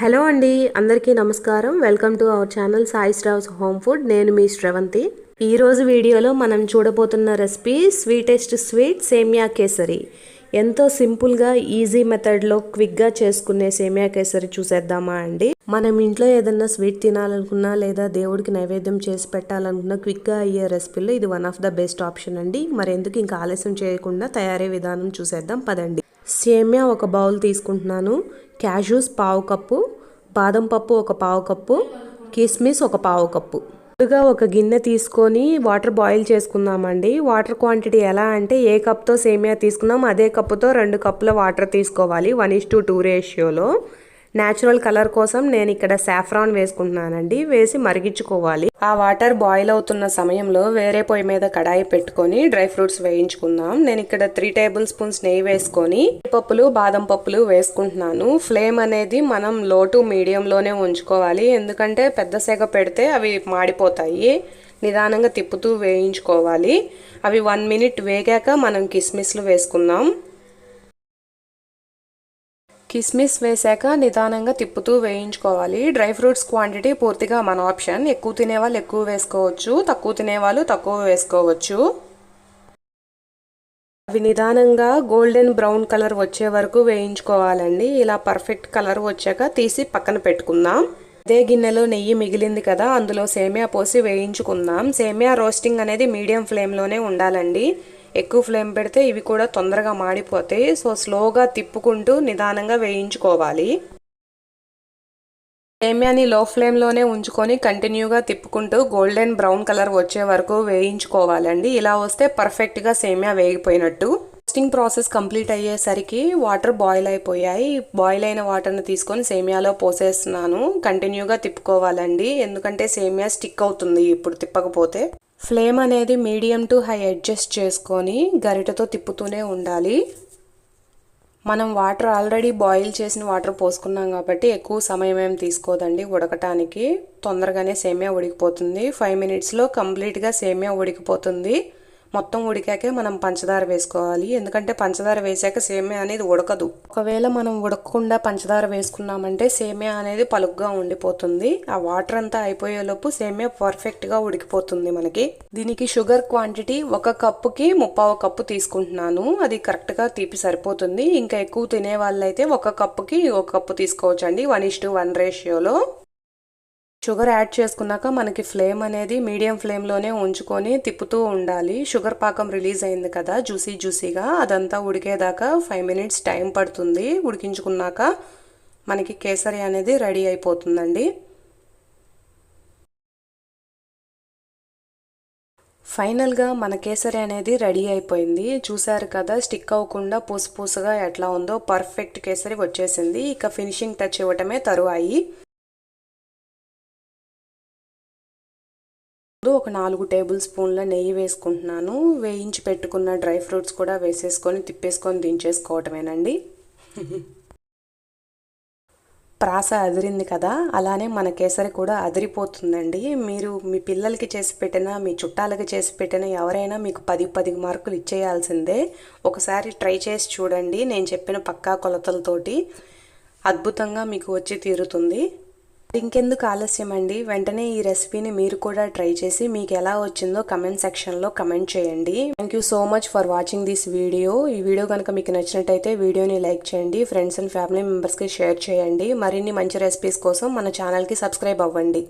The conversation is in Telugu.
హలో అండి అందరికీ నమస్కారం. Welcome to our channel Sai స్ట్రావ్స్ home food. నేను మీ శ్రవంతి. ఈరోజు వీడియోలో మనం చూడబోతున్న రెసిపీ స్వీటెస్ట్ స్వీట్ సేమియా కేసరి. ఎంతో సింపుల్గా ఈజీ మెథడ్లో క్విక్గా చేసుకునే సేమియా కేసరి చూసేద్దామా అండి? మనం ఇంట్లో ఏదన్నా స్వీట్ తినాలనుకున్నా లేదా దేవుడికి నైవేద్యం చేసి పెట్టాలనుకున్నా క్విక్గా అయ్యే రెసిపీలో ఇది one of the best option అండి. మరెందుకు ఇంకా ఆలస్యం చేయకుండా తయారీ విధానం చూసేద్దాం. పదండి. సేమియా ఒక బౌల్ తీసుకుంటున్నాను. క్యాషూస్ పావు కప్పు బాదం పప్పు ఒక పావు కప్పు కిస్మిస్ ఒక పావు కప్పు. ముందుగా ఒక గిన్నె తీసుకొని వాటర్ బాయిల్ చేసుకుందామండి. వాటర్ క్వాంటిటీ ఎలా అంటే ఏ కప్తో సేమియా తీసుకున్నాం అదే కప్పుతో రెండు కప్పుల వాటర్ తీసుకోవాలి. వన్ ఇస్ టు టూ రేషియోలో. న్యాచురల్ కలర్ కోసం నేను ఇక్కడ సాఫ్రాన్ వేసుకుంటున్నానండి. వేసి మరిగించుకోవాలి. ఆ వాటర్ బాయిల్ అవుతున్న సమయంలో వేరే పొయ్యి మీద కడాయి పెట్టుకొని డ్రై ఫ్రూట్స్ వేయించుకుందాం. నేను ఇక్కడ త్రీ టేబుల్ స్పూన్స్ నెయ్యి వేసుకొని పప్పులు బాదం పప్పులు వేసుకుంటున్నాను. ఫ్లేమ్ అనేది మనం లో టు మీడియంలోనే ఉంచుకోవాలి. ఎందుకంటే పెద్ద సెగ పెడితే అవి మాడిపోతాయి. నిదానంగా తిప్పుతూ వేయించుకోవాలి. అవి వన్ మినిట్ వేగాక మనం కిస్మిస్లు వేసుకుందాం. కిస్మిస్ వేసాక నిదానంగా తిప్పుతూ వేయించుకోవాలి. డ్రై ఫ్రూట్స్ క్వాంటిటీ పూర్తిగా మన ఆప్షన్. ఎక్కువ తినేవాళ్ళు ఎక్కువ వేసుకోవచ్చు. తక్కువ తినేవాళ్ళు తక్కువ వేసుకోవచ్చు. అవి నిదానంగా గోల్డెన్ బ్రౌన్ కలర్ వచ్చే వరకు వేయించుకోవాలండి. ఇలా పర్ఫెక్ట్ కలర్ వచ్చాక తీసి పక్కన పెట్టుకుందాం. అదే గిన్నెలో నెయ్యి మిగిలింది కదా అందులో సేమియా పోసి వేయించుకుందాం. సేమియా రోస్టింగ్ అనేది మీడియం ఫ్లేమ్లోనే ఉండాలండి. ఎక్కువ ఫ్లేమ్ పెడితే ఇవి కూడా తొందరగా మాడిపోతాయి. సో స్లోగా తిప్పుకుంటూ నిదానంగా వేయించుకోవాలి. సేమియాని లో ఫ్లేమ్లోనే ఉంచుకొని కంటిన్యూగా తిప్పుకుంటూ గోల్డెన్ బ్రౌన్ కలర్ వచ్చే వరకు వేయించుకోవాలండి. ఇలా వస్తే పర్ఫెక్ట్గా సేమియా వేగిపోయినట్టు. రోస్టింగ్ ప్రాసెస్ కంప్లీట్ అయ్యేసరికి వాటర్ బాయిల్ అయిపోయాయి. బాయిల్ అయిన వాటర్ని తీసుకొని సేమియాలో పోసేస్తున్నాను. కంటిన్యూగా తిప్పుకోవాలండి. ఎందుకంటే సేమియా స్టిక్ అవుతుంది ఇప్పుడు తిప్పకపోతే. ఫ్లేమ్ అనేది మీడియం టు హై అడ్జస్ట్ చేసుకొని గరిటతో తిప్పుతూనే ఉండాలి. మనం వాటర్ ఆల్రెడీ బాయిల్ చేసిన వాటర్ పోసుకున్నాం కాబట్టి ఎక్కువ సమయం ఏం తీసుకోదండి ఉడకటానికి. తొందరగానే సేమియా ఉడికిపోతుంది. ఫైవ్ మినిట్స్లో కంప్లీట్గా సేమియా ఉడికిపోతుంది. మొత్తం ఉడికాకే మనం పంచదార వేసుకోవాలి. ఎందుకంటే పంచదార వేసాక సేమియా అనేది ఉడకదు. ఒకవేళ మనం ఉడకకుండా పంచదార వేసుకున్నామంటే సేమియా అనేది పలుగ్గా ఉండిపోతుంది. ఆ వాటర్ అంతా అయిపోయేలోపు సేమియా పర్ఫెక్ట్గా ఉడికిపోతుంది మనకి. దీనికి షుగర్ క్వాంటిటీ ఒక కప్పుకి ముప్పావు కప్పు తీసుకుంటున్నాను. అది కరెక్ట్గా తీపి సరిపోతుంది. ఇంకా ఎక్కువ తినే వాళ్ళైతే ఒక కప్పుకి ఒక కప్పు తీసుకోవచ్చండి. వన్ ఇస్ టు వన్ రేషియోలో షుగర్ యాడ్ చేసుకున్నాక మనకి ఫ్లేమ్ అనేది మీడియం ఫ్లేమ్లోనే ఉంచుకొని తిప్పుతూ ఉండాలి. షుగర్ పాకం రిలీజ్ అయింది కదా జ్యూసీ జ్యూసీగా అదంతా ఉడికేదాకా ఫైవ్ మినిట్స్ టైం పడుతుంది. ఉడికించుకున్నాక మనకి కేసరి అనేది రెడీ అయిపోతుందండి. ఫైనల్గా మన కేసరి అనేది రెడీ అయిపోయింది. చూసారు కదా స్టిక్ అవ్వకుండా పూస పూసగా ఎట్లా ఉందో పర్ఫెక్ట్ కేసరి వచ్చేసింది. ఇక ఫినిషింగ్ టచ్ ఇవ్వటమే తరువాయి. ఒక నాలుగు టేబుల్ స్పూన్ల నెయ్యి వేసుకుంటున్నాను. వేయించి పెట్టుకున్న డ్రై ఫ్రూట్స్ కూడా వేసేసుకొని తిప్పేసుకొని దించేసుకోవటమేనండి. ప్రాస అదిరింది కదా అలానే మన కేసరి కూడా అదిరిపోతుందండి. మీరు మీ పిల్లలకి చేసి పెట్టినా మీ చుట్టాలకి చేసి పెట్టినా ఎవరైనా మీకు పది పది మార్కులు ఇచ్చేయాల్సిందే. ఒకసారి ట్రై చేసి చూడండి. నేను చెప్పిన పక్కా కొలతలతోటి అద్భుతంగా మీకు వచ్చి తీరుతుంది. ఇంకెందుకు ఆలస్యం అండి వెంటనే ఈ రెసిపీని మీరు కూడా ట్రై చేసి మీకు ఎలా వచ్చిందో కమెంట్ సెక్షన్లో కమెంట్ చేయండి. Thank you so much for watching this video ఈ వీడియో కనుక మీకు నచ్చినట్టయితే వీడియోని లైక్ చేయండి ఫ్రెండ్స్ అండ్ ఫ్యామిలీ మెంబర్స్కి షేర్ చేయండి. మరిన్ని మంచి రెసిపీస్ కోసం మన ఛానల్కి సబ్స్క్రైబ్ అవ్వండి.